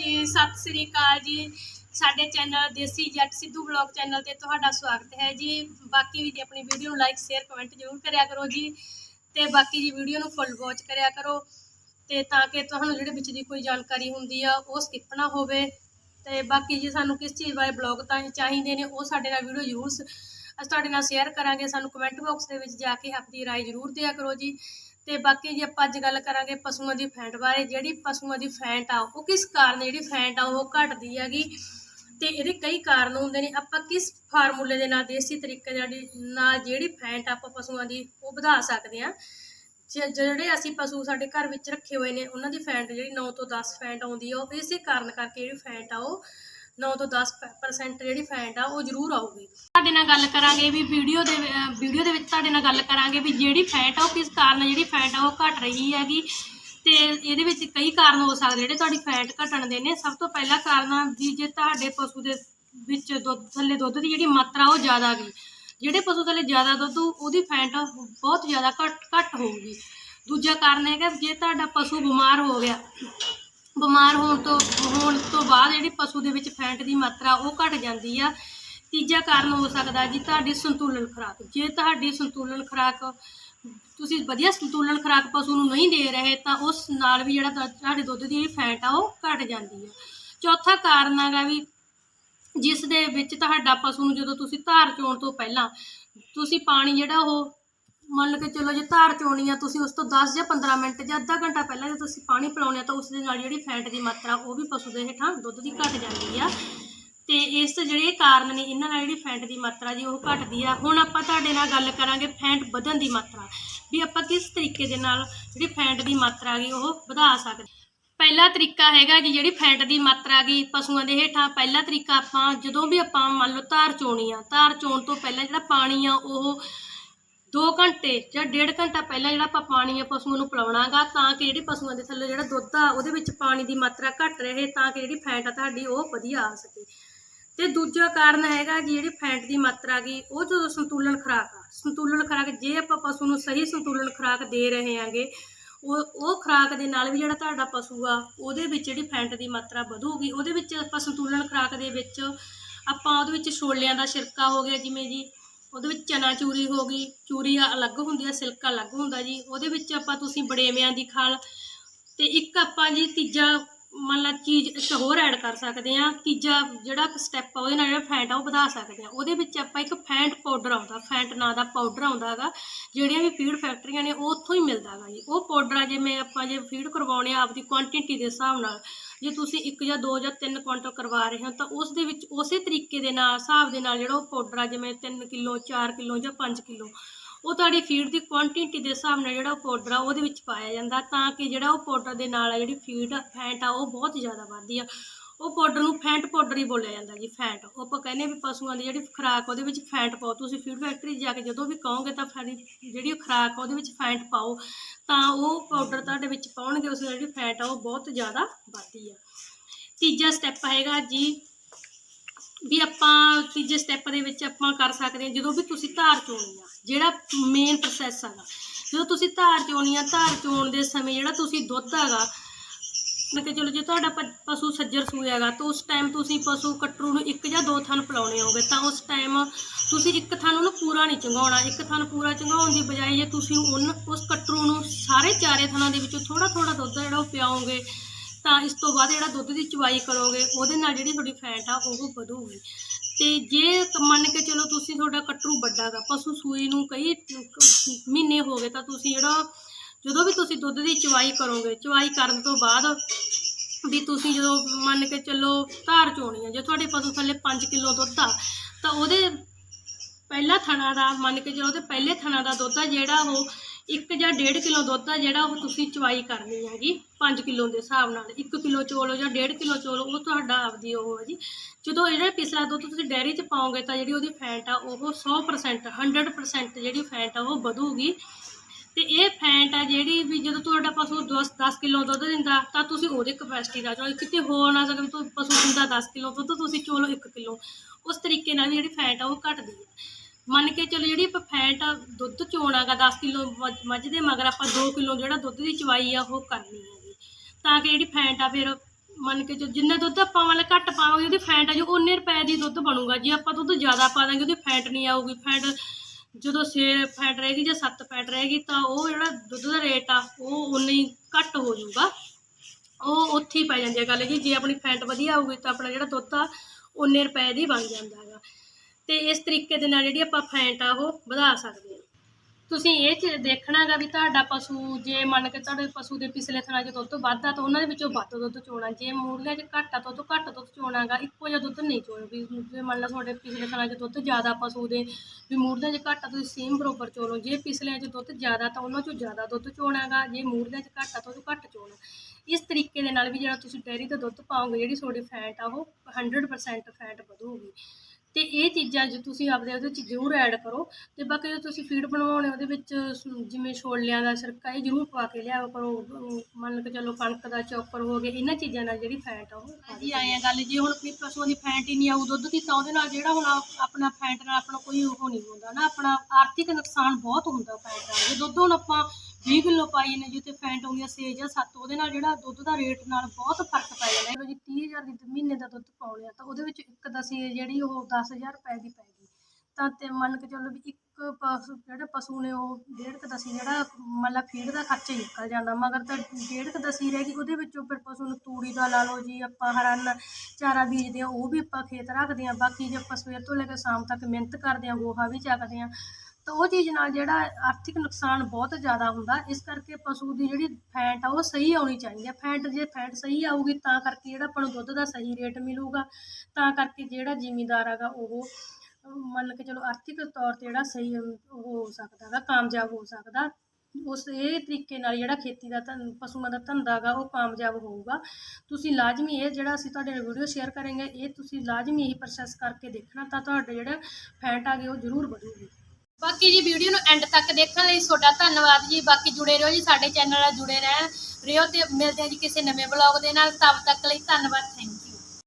ਜੀ, ਸਤਿ ਸ੍ਰੀ ਅਕਾਲ ਜੀ। ਸਾਡੇ ਚੈਨਲ ਦੇਸੀ ਜੱਟ ਸਿੱਧੂ ਬਲੌਗ ਚੈਨਲ ਤੇ ਤੁਹਾਡਾ ਸਵਾਗਤ ਹੈ ਜੀ। ਬਾਕੀ ਵੀ ਜੀ ਆਪਣੀ ਵੀਡੀਓ ਨੂੰ ਲਾਈਕ ਸ਼ੇਅਰ ਕਮੈਂਟ ਜ਼ਰੂਰ ਕਰਿਆ ਕਰੋ ਜੀ। ਤੇ ਬਾਕੀ ਜੀ ਵੀਡੀਓ ਨੂੰ ਫੁੱਲ ਵਾਚ ਕਰਿਆ ਕਰੋ। ਤੇ ਤਾਂ ਕਿ ਤੁਹਾਨੂੰ ਜਿਹੜੇ ਵਿੱਚ ਦੀ ਕੋਈ ਜਾਣਕਾਰੀ ਹੁੰਦੀ ਆ, ਉਹ ਸਕਿਪ ਨਾ ਹੋਵੇ। ਤੇ ਬਾਕੀ ਜੀ ਸਾਨੂੰ ਕਿਸ ਚੀਜ਼ ਬਾਰੇ ਬਲੌਗ ਤਾਂ ਚਾਹੀਦੇ ਨੇ, ਉਹ ਸਾਡੇ ਨਾਲ ਵੀਡੀਓ ਜ਼ਰੂਰ ਸ- ਅਸੀਂ ਤੁਹਾਡੇ ਨਾਲ ਸ਼ੇਅਰ ਕਰਾਂਗੇ। ਸਾਨੂੰ ਕਮੈਂਟ ਬਾਕਸ ਦੇ ਵਿੱਚ ਜਾ ਕੇ ਆਪਣੀ ਰਾਏ ਜ਼ਰੂਰ ਦਿਆ ਕਰੋ ਜੀ। ਤੇ ਬਾਕੀ ਜੇ ਆਪਾਂ ਅੱਜ ਗੱਲ ਕਰਾਂਗੇ ਪਸ਼ੂਆਂ ਦੀ ਫੈਂਟ ਬਾਰੇ, ਜਿਹੜੀ ਪਸ਼ੂਆਂ ਦੀ ਫੈਂਟ ਆ, ਉਹ ਕਿਸ ਕਾਰਨ ਜਿਹੜੀ ਫੈਂਟ ਆ, ਉਹ ਘਟਦੀ ਹੈਗੀ ਤੇ ਇਹਦੇ ਕਈ ਕਾਰਨ ਹੁੰਦੇ ਨੇ। ਆਪਾਂ ਕਿਸ ਫਾਰਮੂਲੇ ਦੇ ਨਾਲ, ਦੇਸੀ ਤਰੀਕੇ ਨਾਲ ਜਿਹੜੀ ਫੈਂਟ ਆਪਾਂ ਪਸ਼ੂਆਂ ਦੀ, ਉਹ ਵਧਾ ਸਕਦੇ ਆ ਜਿਹੜੇ ਅਸੀਂ ਪਸ਼ੂ ਸਾਡੇ ਘਰ ਵਿੱਚ ਰੱਖੇ ਹੋਏ ਨੇ, ਉਹਨਾਂ ਦੀ ਫੈਂਟ ਜਿਹੜੀ 9 ਤੋਂ 10 ਫੈਂਟ ਆਉਂਦੀ ਆ, ਉਹ ਇਸੇ ਕਾਰਨ ਕਰਕੇ ਜਿਹੜੀ ਫੈਂਟ ਆ, ਉਹ 9 ਤੋਂ 10% ਜਿਹੜੀ ਫੈਂਟ ਆ, ਉਹ ਜ਼ਰੂਰ ਆਊਗੀ। ਤੁਹਾਡੇ ਨਾਲ ਗੱਲ ਕਰਾਂਗੇ ਵੀ ਵੀਡੀਓ ਦੇ ਵੀਡੀਓ ਦੇ ਵਿੱਚ ਤੁਹਾਡੇ ਨਾਲ ਗੱਲ ਕਰਾਂਗੇ ਵੀ ਜਿਹੜੀ ਫੈਟ ਆ ਉਹ ਕਿਸ ਕਾਰਨ ਜਿਹੜੀ ਫੈਟ ਆ ਉਹ ਘਟ ਰਹੀ ਹੈਗੀ। ਤੇ ਇਹਦੇ ਵਿੱਚ ਕਈ ਕਾਰਨ ਹੋ ਸਕਦੇ ਜਿਹੜੇ ਤੁਹਾਡੀ ਫੈਟ ਘਟਣ ਦੇ ਨੇ। ਸਭ ਤੋਂ ਪਹਿਲਾ ਕਾਰਨ ਆ ਵੀ ਜੇ ਤੁਹਾਡੇ ਪਸ਼ੂ ਦੇ ਵਿੱਚ ਦੁੱਧ, ਥੱਲੇ ਦੁੱਧ ਦੀ ਜਿਹੜੀ ਮਾਤਰਾ ਉਹ ਜ਼ਿਆਦਾ ਗਈ। ਜਿਹੜੇ ਪਸ਼ੂ ਥੱਲੇ ਜ਼ਿਆਦਾ ਦੁੱਧ, ਉਹਦੀ ਫੈਟ ਬਹੁਤ ਜ਼ਿਆਦਾ ਘੱਟ ਘੱਟ ਹੋਊਗੀ। ਦੂਜਾ ਕਾਰਨ ਹੈਗਾ ਜੇ ਤੁਹਾਡਾ ਪਸ਼ੂ ਬਿਮਾਰ ਹੋ ਗਿਆ, ਬਿਮਾਰ ਹੋਣ ਤੋਂ ਹੋਣ ਤੋਂ ਬਾਅਦ ਜਿਹੜੀ ਪਸ਼ੂ ਦੇ ਵਿੱਚ ਫੈਂਟ ਦੀ ਮਾਤਰਾ ਉਹ ਘਟ ਜਾਂਦੀ ਆ ਤੀਜਾ ਕਾਰਨ ਹੋ ਸਕਦਾ ਜੀ ਤੁਹਾਡੀ ਸੰਤੁਲਨ ਖੁਰਾਕ। ਜੇ ਤੁਹਾਡੀ ਸੰਤੁਲਨ ਖੁਰਾਕ, ਤੁਸੀਂ ਵਧੀਆ ਸੰਤੁਲਨ ਖੁਰਾਕ ਪਸ਼ੂ ਨੂੰ ਨਹੀਂ ਦੇ ਰਹੇ, ਤਾਂ ਉਸ ਨਾਲ ਵੀ ਜਿਹੜਾ ਤੁਹਾਡੇ ਦੁੱਧ ਦੀ ਫੈਟ ਆ, ਉਹ ਘਟ ਜਾਂਦੀ ਆ। ਚੌਥਾ ਕਾਰਨ ਹੈਗਾ ਵੀ ਜਿਸ ਦੇ ਵਿੱਚ ਤੁਹਾਡਾ ਪਸ਼ੂ ਨੂੰ ਜਦੋਂ ਤੁਸੀਂ ਧਾਰ ਚੋਣ ਤੋਂ ਪਹਿਲਾਂ, ਤੁਸੀਂ ਪਾਣੀ ਜਿਹੜਾ ਉਹ ਮੰਨ ਕੇ ਚਲੋ ਜੇ ਧਾਰ ਚੋਣੀ ਆ, ਤੁਸੀਂ ਉਸ ਤੋਂ 10 ਜਾਂ 15 ਮਿੰਟ ਜਾਂ ਅੱਧਾ ਘੰਟਾ ਪਹਿਲਾਂ ਜੇ ਤੁਸੀਂ ਪਾਣੀ ਪਿਲਾਉਂਦੇ ਆ, ਤਾਂ ਉਸ ਦੇ ਨਾਲ ਜਿਹੜੀ ਫੈਟ ਦੀ ਮਾਤਰਾ, ਉਹ ਵੀ ਪਸ਼ੂ ਦੇ ਹੇਠਾਂ ਦੁੱਧ ਦੀ ਘਟ ਜਾਂਦੀ ਆ। ਤੇ ਇਸ ਜਿਹੜੇ ਕਾਰਨ ਨੇ, ਇਹਨਾਂ ਨਾਲ ਜਿਹੜੀ ਫੈਂਟ ਦੀ ਮਾਤਰਾ ਜੀ ਉਹ ਘਟਦੀ ਆ। ਹੁਣ ਆਪਾਂ ਤੁਹਾਡੇ ਨਾਲ ਗੱਲ ਕਰਾਂਗੇ ਫੈਂਟ ਵਧਣ ਦੀ ਮਾਤਰਾ, ਵੀ ਆਪਾਂ ਕਿਸ ਤਰੀਕੇ ਦੇ ਨਾਲ ਜਿਹੜੀ ਫੈਂਟ ਦੀ ਮਾਤਰਾ ਗਈ ਉਹ ਵਧਾ ਸਕਦੇ ਪਹਿਲਾ ਤਰੀਕਾ ਹੈਗਾ ਜੀ, ਜਿਹੜੀ ਫੈਂਟ ਦੀ ਮਾਤਰਾ ਗਈ ਪਸ਼ੂਆਂ ਦੇ ਹੇਠਾਂ, ਪਹਿਲਾ ਤਰੀਕਾ ਆਪਾਂ ਜਦੋਂ ਵੀ ਆਪਾਂ ਮੰਨ ਲਓ ਧਾਰ ਚੋਣੀ ਆ, ਧਾਰ ਚੋਣ ਤੋਂ ਪਹਿਲਾਂ ਜਿਹੜਾ ਪਾਣੀ ਆ, ਉਹ 2 ਘੰਟੇ ਜਾਂ ਡੇਢ ਘੰਟਾ ਪਹਿਲਾਂ ਜਿਹੜਾ ਆਪਾਂ ਪਾਣੀ ਆ ਪਸ਼ੂਆਂ ਨੂੰ ਪਿਲਾਉਣਾਗਾ ਤਾਂ ਕਿ ਜਿਹੜੇ ਪਸ਼ੂਆਂ ਦੇ ਥੱਲੇ ਜਿਹੜਾ ਦੁੱਧ ਆ, ਉਹਦੇ ਵਿੱਚ ਪਾਣੀ ਦੀ ਮਾਤਰਾ ਘੱਟ ਰਹੇ, ਤਾਂ ਕਿ ਜਿਹੜੀ ਫੈਂਟ ਆ ਤੁਹਾਡੀ ਉਹ ਵਧੀਆ ਆ ਸਕੇ। ਤੇ ਦੂਜਾ ਕਾਰਨ ਹੈਗਾ ਜੀ ਜਿਹੜੀ ਫੈਂਟ ਦੀ ਮਾਤਰਾ ਗਈ ਉਹ ਜਦੋਂ ਸੰਤੁਲਨ ਖੁਰਾਕ ਆ। ਸੰਤੁਲਨ ਖੁਰਾਕ, ਜੇ ਆਪਾਂ ਪਸ਼ੂ ਨੂੰ ਸਹੀ ਸੰਤੁਲਨ ਖੁਰਾਕ ਦੇ ਰਹੇ ਹਾਂਗੇ, ਉਹ ਉਹ ਖੁਰਾਕ ਦੇ ਨਾਲ ਵੀ ਜਿਹੜਾ ਤੁਹਾਡਾ ਪਸ਼ੂ ਆ, ਉਹਦੇ ਵਿੱਚ ਜਿਹੜੀ ਫੈਂਟ ਦੀ ਮਾਤਰਾ ਵਧੂਗੀ, ਉਹਦੇ ਵਿੱਚ ਆਪਾਂ ਸੰਤੁਲਨ ਖੁਰਾਕ ਦੇ ਵਿੱਚ ਆਪਾਂ ਉਹਦੇ ਵਿੱਚ ਛੋਲਿਆਂ ਦਾ ਛਿਲਕਾ ਹੋ ਗਿਆ ਜਿਵੇਂ ਜੀ, ਉਹਦੇ ਵਿੱਚ ਚਨਾ ਚੂਰੀ ਹੋ ਗਈ, ਚੂਰੀ ਅਲੱਗ ਹੁੰਦੀ ਆ, ਸਿਲਕਾ ਅਲੱਗ ਹੁੰਦਾ ਜੀ, ਉਹਦੇ ਵਿੱਚ ਆਪਾਂ ਤੁਸੀਂ ਬੜੇਵਿਆਂ ਦੀ ਖਲ ਤੇ ਇੱਕ ਆਪਾਂ ਜੀ ਤੀਜਾ ਮੰਨ ਲਾ ਚੀਜ਼ ਇੱਕ ਹੋਰ ਐਡ ਕਰ ਸਕਦੇ ਆ ਤੀਜਾ ਜਿਹੜਾ ਸਟੈਪ ਆ, ਉਹਦੇ ਨਾਲ ਜਿਹੜਾ ਫੈਂਟ ਆ, ਉਹ ਵਧਾ ਸਕਦੇ ਆ ਉਹਦੇ ਵਿੱਚ ਆਪਾਂ ਇੱਕ ਫੈਂਟ ਪਾਊਡਰ ਆਉਂਦਾ ਫੈਂਟ ਨਾਂ ਦਾ ਪਾਊਡਰ ਆਉਂਦਾ ਹੈਗਾ, ਜਿਹੜੀਆਂ ਵੀ ਫੀਡ ਫੈਕਟਰੀਆਂ ਨੇ, ਉਹ ਉੱਥੋਂ ਹੀ ਮਿਲਦਾ ਹੈਗਾ ਜੀ। ਉਹ ਪਾਊਡਰ ਆ ਜਿਵੇਂ ਆਪਾਂ ਜੇ ਫੀਡ ਕਰਵਾਉਣੇ ਆ, ਆਪਦੀ ਕੁਆਂਟੀਟੀ ਦੇ ਹਿਸਾਬ ਨਾਲ, ਜੇ ਤੁਸੀਂ ਇੱਕ ਜਾਂ ਦੋ ਜਾਂ ਤਿੰਨ ਕੁਆਂਟਲ ਕਰਵਾ ਰਹੇ ਹੋ, ਤਾਂ ਉਸ ਦੇ ਵਿੱਚ ਉਸੇ ਤਰੀਕੇ ਦੇ ਨਾਲ, ਹਿਸਾਬ ਦੇ ਨਾਲ ਜਿਹੜਾ ਉਹ ਪਾਊਡਰ ਆ, ਜਿਵੇਂ 3 ਕਿਲੋ 4 ਕਿਲੋ ਜਾਂ 5 ਕਿਲੋ ਉਹ ਤੁਹਾਡੀ ਫੀਡ ਦੀ ਕੁਆਂਟੀਟੀ ਦੇ ਹਿਸਾਬ ਨਾਲ ਜਿਹੜਾ ਉਹ ਪਾਊਡਰ ਆ, ਉਹਦੇ ਵਿੱਚ ਪਾਇਆ ਜਾਂਦਾ ਤਾਂ ਕਿ ਜਿਹੜਾ ਉਹ ਪਾਊਡਰ ਦੇ ਨਾਲ ਆ ਜਿਹੜੀ ਫੀਡ ਆ ਫੈਟ ਆ, ਉਹ ਬਹੁਤ ਜ਼ਿਆਦਾ ਵੱਧਦੀ ਆ। ਉਹ ਪਾਊਡਰ ਨੂੰ ਫੈਂਟ ਪਾਊਡਰ ਹੀ ਬੋਲਿਆ ਜਾਂਦਾ ਜੀ ਫੈਟ ਉਹ ਆਪਾਂ ਕਹਿੰਦੇ ਵੀ ਪਸ਼ੂਆਂ ਦੀ ਜਿਹੜੀ ਖੁਰਾਕ ਉਹਦੇ ਵਿੱਚ ਫੈਂਟ ਪਾਓ। ਤੁਸੀਂ ਫੀਡ ਫੈਕਟਰੀ ਜਾ ਕੇ ਜਦੋਂ ਵੀ ਕਹੋਗੇ ਤਾਂ ਸਾਡੀ ਜਿਹੜੀ ਖੁਰਾਕ ਆ, ਉਹਦੇ ਵਿੱਚ ਫੈਂਟ ਪਾਓ। ਤਾਂ ਉਹ ਪਾਊਡਰ ਤੁਹਾਡੇ ਵਿੱਚ ਪਾਉਣਗੇ, ਉਸ ਜਿਹੜੀ ਫੈਟ ਆ, ਉਹ ਬਹੁਤ ਜ਼ਿਆਦਾ ਵੱਧਦੀ ਆ। ਤੀਜਾ ਸਟੈਪ ਹੈਗਾ ਜੀ ਵੀ ਆਪਾਂ ਤੀਜੇ ਸਟੈਪ ਦੇ ਵਿੱਚ ਆਪਾਂ ਕਰ ਸਕਦੇ ਹਾਂ, ਜਦੋਂ ਵੀ ਤੁਸੀਂ ਧਾਰ ਚੋਣੀ ਆ, ਜਿਹੜਾ ਮੇਨ ਪ੍ਰੋਸੈਸ ਹੈਗਾ। ਜਦੋਂ ਤੁਸੀਂ ਧਾਰ ਚੋਣੀ ਆ, ਧਾਰ ਚੋਣ ਦੇ ਸਮੇਂ ਜਿਹੜਾ ਤੁਸੀਂ ਦੁੱਧ ਹੈਗਾ, ਮੈਂ ਕਿ ਚਲੋ ਜੇ ਤੁਹਾਡਾ ਪ- ਪਸ਼ੂ ਸੱਜਰ ਸੂਇਆਗਾ ਤਾਂ ਉਸ ਟਾਈਮ ਤੁਸੀਂ ਪਸ਼ੂ ਕੱਟਰੂ ਨੂੰ ਇੱਕ ਜਾਂ ਦੋ ਥਣ ਪਿਲਾਉਣੇ ਹੋਗੇ ਤਾਂ ਉਸ ਟਾਈਮ ਤੁਸੀਂ ਇੱਕ ਥਣ ਉਹਨੂੰ ਪੂਰਾ ਨਹੀਂ ਚੰਗਾਉਣਾ। ਇੱਕ ਥਣ ਪੂਰਾ ਚੰਗਾਉਣ ਦੀ ਬਜਾਏ ਜੇ ਤੁਸੀਂ ਉਹਨ, ਉਸ ਕੱਟਰੂ ਨੂੰ ਸਾਰੇ ਚਾਰੇ ਥਣਾਂ ਦੇ ਵਿੱਚੋਂ ਥੋੜਾ ਥੋੜਾ ਦੁੱਧ ਜਿਹੜਾ ਉਹ ਪਿਆਓਗੇ ਤਾਂ ਇਸ ਤੋਂ ਬਾਅਦ ਜਿਹੜਾ ਦੁੱਧ ਦੀ ਚਵਾਈ ਕਰੋਗੇ, ਉਹਦੇ ਨਾਲ ਜਿਹੜੀ ਤੁਹਾਡੀ ਫੈਟ ਆ, ਉਹ ਵਧੂਗੀ। ਤੇ ਜੇ ਮੰਨ ਕੇ ਚਲੋ ਤੁਸੀਂ ਤੁਹਾਡਾ ਕਟਰੂ ਵੱਡਾ ਗਾ, ਪਸ਼ੂ ਸੂਈ ਨੂੰ ਕਈ ਮਹੀਨੇ ਹੋ ਗਏ, ਤਾਂ ਤੁਸੀਂ ਜਿਹੜਾ, ਜਦੋਂ ਵੀ ਤੁਸੀਂ ਦੁੱਧ ਦੀ ਚਵਾਈ ਕਰੋਗੇ ਚਵਾਈ ਕਰਨ ਤੋਂ ਬਾਅਦ ਵੀ ਤੁਸੀਂ ਜਦੋਂ ਮੰਨ ਕੇ ਚੱਲੋ ਧਾਰ ਚੋਣੀ ਆ, ਜੇ ਤੁਹਾਡੇ ਪਸ਼ੂ ਥੱਲੇ 5 ਕਿਲੋ ਦੁੱਧ ਆ, ਤਾਂ ਉਹਦੇ ਪਹਿਲਾ ਥਣਾ ਦਾ, ਮੰਨ ਕੇ ਚਲੋ ਉਹਦੇ ਪਹਿਲੇ ਥਣਾ ਦਾ ਦੁੱਧ ਆ, ਜਿਹੜਾ ਉਹ ਇੱਕ ਜਾਂ ਡੇਢ ਕਿਲੋ ਦੁੱਧ ਆ ਜਿਹੜਾ ਉਹ ਤੁਸੀਂ ਚਵਾਈ ਕਰਨੀ ਹੈ ਜੀ 5 ਕਿਲੋ ਦੇ ਹਿਸਾਬ ਨਾਲ। 1 ਕਿਲੋ ਚੋਲੋ ਜਾਂ ਡੇਢ ਕਿਲੋ ਚੋਲੋ, ਉਹ ਤੁਹਾਡਾ ਆਪਦੀ ਉਹ ਹੈ ਜੀ। ਜਦੋਂ ਜਿਹੜਾ ਪਿਛਲਾ ਦੁੱਧ ਤੁਸੀਂ ਡੈਰੀ 'ਚ ਪਾਓਗੇ ਤਾਂ ਜਿਹੜੀ ਉਹਦੀ ਫੈਟ ਆ, ਉਹ 100% 100% ਜਿਹੜੀ ਫੈਟ ਆ, ਉਹ ਵਧੂਗੀ। ਤੇ ਇਹ ਫੈਟ ਆ ਜਿਹੜੀ ਵੀ ਜਦੋਂ ਤੁਹਾਡਾ ਪਸ਼ੂ 10 10 ਕਿਲੋ ਦੁੱਧ ਦਿੰਦਾ, ਤਾਂ ਤੁਸੀਂ ਉਹਦੀ ਕਪੈਸਿਟੀ ਦਾ ਚਲੋ। ਕਿਤੇ ਹੋਰ ਨਾ ਸਕੇ ਵੀ ਪਸ਼ੂ ਦਿੰਦਾ 10 ਕਿਲੋ ਦੁੱਧ, ਤੁਸੀਂ ਚੋਲੋ 1 ਕਿਲੋ। ਉਸ ਤਰੀਕੇ ਨਾਲ ਜਿਹੜੀ ਫੈਟ ਆ, ਉਹ ਘਟਦੀ ਹੈ ਮੰਨ ਕੇ ਚਲੋ ਜਿਹੜੀ ਆਪਾਂ ਫੈਟ ਆ, ਦੁੱਧ ਚੋਣਾਗਾ 10 ਕਿਲੋ ਮੱਝ- ਮੱਝ ਦੇ ਮਗਰ ਆਪਾਂ 2 ਕਿਲੋ ਜਿਹੜਾ ਦੁੱਧ ਦੀ ਚਵਾਈ ਆ, ਉਹ ਕਰਨੀ ਹੈਗੀ ਤਾਂ ਕਿ ਜਿਹੜੀ ਫੈਟ ਆ ਫਿਰ ਮੰਨ ਕੇ ਜੋ ਜਿੰਨਾ ਦੁੱਧ ਆਪਾਂ ਵਾਲੇ ਘੱਟ ਪਾਵਾਂਗੇ, ਉਹਦੀ ਫੈਟ ਆ ਜੋ ਉਨੇ ਰੁਪਏ ਦੀ ਦੁੱਧ ਬਣੂਗਾ। ਜੇ ਆਪਾਂ ਦੁੱਧ ਜ਼ਿਆਦਾ ਪਾ ਦਾਂਗੇ, ਉਹਦੀ ਫੈਟ ਨਹੀਂ ਆਊਗੀ। ਫੈਟ ਜਦੋਂ 6 ਫੈਟ ਰਹੇਗੀ ਜਾਂ 7 ਫੈਟ ਰਹੇਗੀ, ਤਾਂ ਉਹ ਜਿਹੜਾ ਦੁੱਧ ਦਾ ਰੇਟ ਆ, ਉਹ ਉਨਾ ਹੀ ਘੱਟ ਹੋ ਜਾਊਗਾ। ਉਹ ਉੱਥੇ ਹੀ ਪੈ ਜਾਂਦੀ ਹੈ ਗੱਲ ਜੀ ਜੇ ਆਪਣੀ ਫੈਟ ਵਧੀਆ ਹੋਊਗੀ ਤਾਂ ਆਪਣਾ ਜਿਹੜਾ ਦੁੱਧ ਆ ਉਨੇ ਰੁਪਏ ਦੀ ਬਣ ਜਾਂਦਾ ਹੈਗਾ। ਤੇ ਇਸ ਤਰੀਕੇ ਦੇ ਨਾਲ ਜਿਹੜੀ ਆਪਾਂ ਫੈਟ ਆ ਉਹ ਵਧਾ ਸਕਦੇ ਹਾਂ। ਤੁਸੀਂ ਇਹ ਚ ਦੇਖਣਾਗਾ ਵੀ ਤੁਹਾਡਾ ਪਸ਼ੂ, ਜੇ ਮੰਨ ਕੇ ਤੁਹਾਡੇ ਪਸ਼ੂ ਦੇ ਪਿਛਲੇ ਥਣਾ 'ਚ ਦੁੱਧ ਵੱਧ ਆ ਤਾਂ ਉਹਨਾਂ ਦੇ ਵਿੱਚੋਂ ਵੱਧ ਦੁੱਧ ਚੋਣਾ। ਜੇ ਮੂਰਲੇ 'ਚ ਘੱਟ ਆ ਤਾਂ ਉਹ ਤੋਂ ਘੱਟ ਦੁੱਧ ਚੋਣਾਗਾ, ਇੱਕੋ ਜਿਹਾ ਦੁੱਧ ਨਹੀਂ ਚੋਣਾ। ਵੀ ਜੇ ਮੰਨ ਲਓ ਤੁਹਾਡੇ ਪਿਛਲੇ ਥਣਾ 'ਚ ਦੁੱਧ ਜ਼ਿਆਦਾ ਪਸ਼ੂ ਦੇ, ਵੀ ਮੂਰਲੇ 'ਚ ਘੱਟ ਆ ਤੁਸੀਂ ਸੇਮ ਬਰੋਬਰ ਚੋਲੋ ਜੇ ਪਿਛਲਿਆਂ 'ਚ ਦੁੱਧ ਜ਼ਿਆਦਾ ਤਾਂ ਉਹਨਾਂ 'ਚੋਂ ਜ਼ਿਆਦਾ ਦੁੱਧ ਚੋਣਾਗਾ, ਜੇ ਮੂਰਲੇ 'ਚ ਘੱਟ ਆ ਤਾਂ ਉਹ 'ਚੋਂ ਘੱਟ ਚੋਣਾ। ਇਸ ਤਰੀਕੇ ਦੇ ਨਾਲ ਵੀ ਜਿਹੜਾ ਤੁਸੀਂ ਡੇਅਰੀ ਦਾ ਦੁੱਧ ਪਾਓਗੇ, ਜਿਹੜੀ ਤੁਹਾਡੀ ਫੈਟ ਆ ਉਹ 100% ਫੈਟ ਵਧੂਗੀ। ਤੇ ਇਹ ਚੀਜ਼ਾਂ ਜੇ ਤੁਸੀਂ ਆਪਦੇ ਉਹਦੇ ਵਿੱਚ ਜ਼ਰੂਰ ਐਡ ਕਰੋ ਤੇ ਬਾਕੀ ਜੇ ਤੁਸੀਂ ਫੀਡ ਬਣਵਾਉਣੇ ਉਹਦੇ ਵਿੱਚ ਸ- ਜਿਵੇਂ ਛੋਲਿਆਂ ਦਾ ਸਿਰਕਾ ਇਹ ਜ਼ਰੂਰ ਪਾ ਕੇ ਲਿਆਓ ਕਰੋ ਅਮ ਮੰਨ ਕੇ ਚੱਲੋ ਕਣਕ ਦਾ ਚੋਕਰ ਹੋ ਗਿਆ ਇਹਨਾਂ ਚੀਜ਼ਾਂ ਨਾਲ ਜਿਹੜੀ ਫੈਟ ਆ ਉਹ ਜੀ ਆਏ ਆ ਗੱਲ ਜੇ ਹੁਣ ਆਪਣੀ ਪਸ਼ੂਆਂ ਦੀ ਫੈਟ ਹੀ ਨਹੀਂ ਆਊ ਦੁੱਧ ਦੀ ਤਾਂ ਉਹਦੇ ਨਾਲ ਜਿਹੜਾ ਹੁਣ ਆਪ- ਆਪਣਾ ਫੈਟ ਨਾਲ ਆਪਣਾ ਕੋਈ ਉਹ ਨਹੀਂ ਹੁੰਦਾ ਨਾ ਆਪਣਾ ਆਰਥਿਕ ਨੁਕਸਾਨ ਬਹੁਤ ਹੁੰਦਾ ਫੈਟ ਨਾਲ। ਜੇ ਦੁੱਧ ਹੁਣ ਆਪਾਂ 20 ਕਿਲੋ ਪਾਈ ਨੇ ਜਿੱਤੇ ਫੈਂਟ ਆਉਂਦੀ ਆ 6 ਜਾਂ 7 ਉਹਦੇ ਨਾਲ ਜਿਹੜਾ ਦੁੱਧ ਦਾ ਰੇਟ ਨਾਲ ਬਹੁਤ ਫ਼ਰਕ ਪੈ ਜਾਂਦਾ। ਹੈ ਜੀ 30000 ਦੀ ਮਹੀਨੇ ਦਾ ਦੁੱਧ ਪਾਉਣੇ ਆ, ਤਾਂ ਉਹਦੇ ਵਿੱਚ ਇੱਕ ਦਸੀ ਜਿਹੜੀ ਉਹ 10000 ਰੁਪਏ ਦੀ ਪੈ ਗਈ। ਤਾਂ ਤੇ ਮੰਨ ਕੇ ਚੱਲੋ ਵੀ ਇੱਕ ਪਸ਼ੂ, ਜਿਹੜੇ ਪਸ਼ੂ ਨੇ ਉਹ ਡੇਢ ਕੁ ਦਸੀ ਜਿਹੜਾ ਮਤਲਬ ਫੀਡ ਦਾ ਖਰਚਾ ਹੀ ਨਿਕਲ ਜਾਂਦਾ, ਮਗਰ ਤਾਂ ਡੇਢ ਕੁ ਦਸੀ ਰਹਿ ਗਈ, ਉਹਦੇ ਵਿੱਚੋਂ ਫਿਰ ਪਸ਼ੂ ਨੂੰ ਤੂੜੀ ਦਾ ਲਾ ਲਓ ਜੀ, ਆਪਾਂ ਹਰਨ ਚਾਰਾ ਬੀਜਦੇ ਆ, ਉਹ ਵੀ ਆਪਾਂ ਖੇਤ ਰੱਖਦੇ ਆ, ਬਾਕੀ ਜੇ ਆਪਾਂ ਸਵੇਰ ਤੋਂ ਲੈ ਕੇ ਸ਼ਾਮ ਤੱਕ ਮਿਹਨਤ ਕਰਦੇ ਆ, ਗੋਹਾ ਵੀ ਚੱਕਦੇ ਆ ਤਾਂ ਉਹ ਚੀਜ਼ ਨਾਲ ਜਿਹੜਾ ਆਰਥਿਕ ਨੁਕਸਾਨ ਬਹੁਤ ਜ਼ਿਆਦਾ ਹੁੰਦਾ, ਇਸ ਕਰਕੇ ਪਸ਼ੂ ਦੀ ਜਿਹੜੀ ਫੈਟ ਆ ਉਹ ਸਹੀ ਆਉਣੀ ਚਾਹੀਦੀ ਹੈ ਫੈਟ, ਜੇ ਫੈਟ ਸਹੀ ਆਊਗੀ ਤਾਂ ਕਰਕੇ ਜਿਹੜਾ ਆਪਾਂ ਨੂੰ ਦੁੱਧ ਦਾ ਸਹੀ ਰੇਟ ਮਿਲੂਗਾ, ਤਾਂ ਕਰਕੇ ਜਿਹੜਾ ਜ਼ਿਮੀਂਦਾਰ ਹੈਗਾ ਉਹ, ਮੰਨ ਕੇ ਚਲੋ ਆਰਥਿਕ ਤੌਰ ਤੇ ਜਿਹੜਾ ਸਹੀ ਉਹ ਹੋ ਸਕਦਾ ਗਾ, ਕਾਮਯਾਬ ਹੋ ਸਕਦਾ। ਉਸ ਇਹ ਤਰੀਕੇ ਨਾਲ ਜਿਹੜਾ ਖੇਤੀ ਦਾ ਧੰ, ਪਸ਼ੂਆਂ ਦਾ ਧੰਦਾ ਗਾ, ਉਹ ਕਾਮਯਾਬ ਹੋਊਗਾ। ਤੁਸੀਂ ਲਾਜ਼ਮੀ ਇਹ ਜਿਹੜਾ ਅਸੀਂ ਤੁਹਾਡੇ ਨਾਲ ਵੀਡੀਓ ਸ਼ੇਅਰ ਕਰਾਂਗੇ, ਇਹ ਤੁਸੀਂ ਲਾਜ਼ਮੀ ਇਹ ਪ੍ਰੋਸੈਸ ਕਰਕੇ ਦੇਖਣਾ ਤਾਂ ਤੁਹਾਡੇ ਜਿਹੜਾ ਫੈਟ ਆ ਗਏ ਉਹ ਜ਼ਰੂਰ ਵਧੂਗੀ। ਬਾਕੀ ਜੀ ਵੀਡੀਓ ਨੂੰ ਐਂਡ ਤੱਕ ਦੇਖਣ ਲਈ ਤੁਹਾਡਾ ਧੰਨਵਾਦ ਜੀ। ਬਾਕੀ ਜੁੜੇ ਰਹੋ ਜੀ ਸਾਡੇ ਚੈਨਲ ਨਾਲ ਜੁੜੇ ਰਹਿਣ। ਰਿਓ ਤੇ ਮਿਲਦੇ ਹਾਂ ਜੀ ਕਿਸੇ ਨਵੇਂ ਬਲੌਗ ਦੇ ਨਾਲ। ਤਦ ਤੱਕ ਲਈ ਧੰਨਵਾਦ। Thank you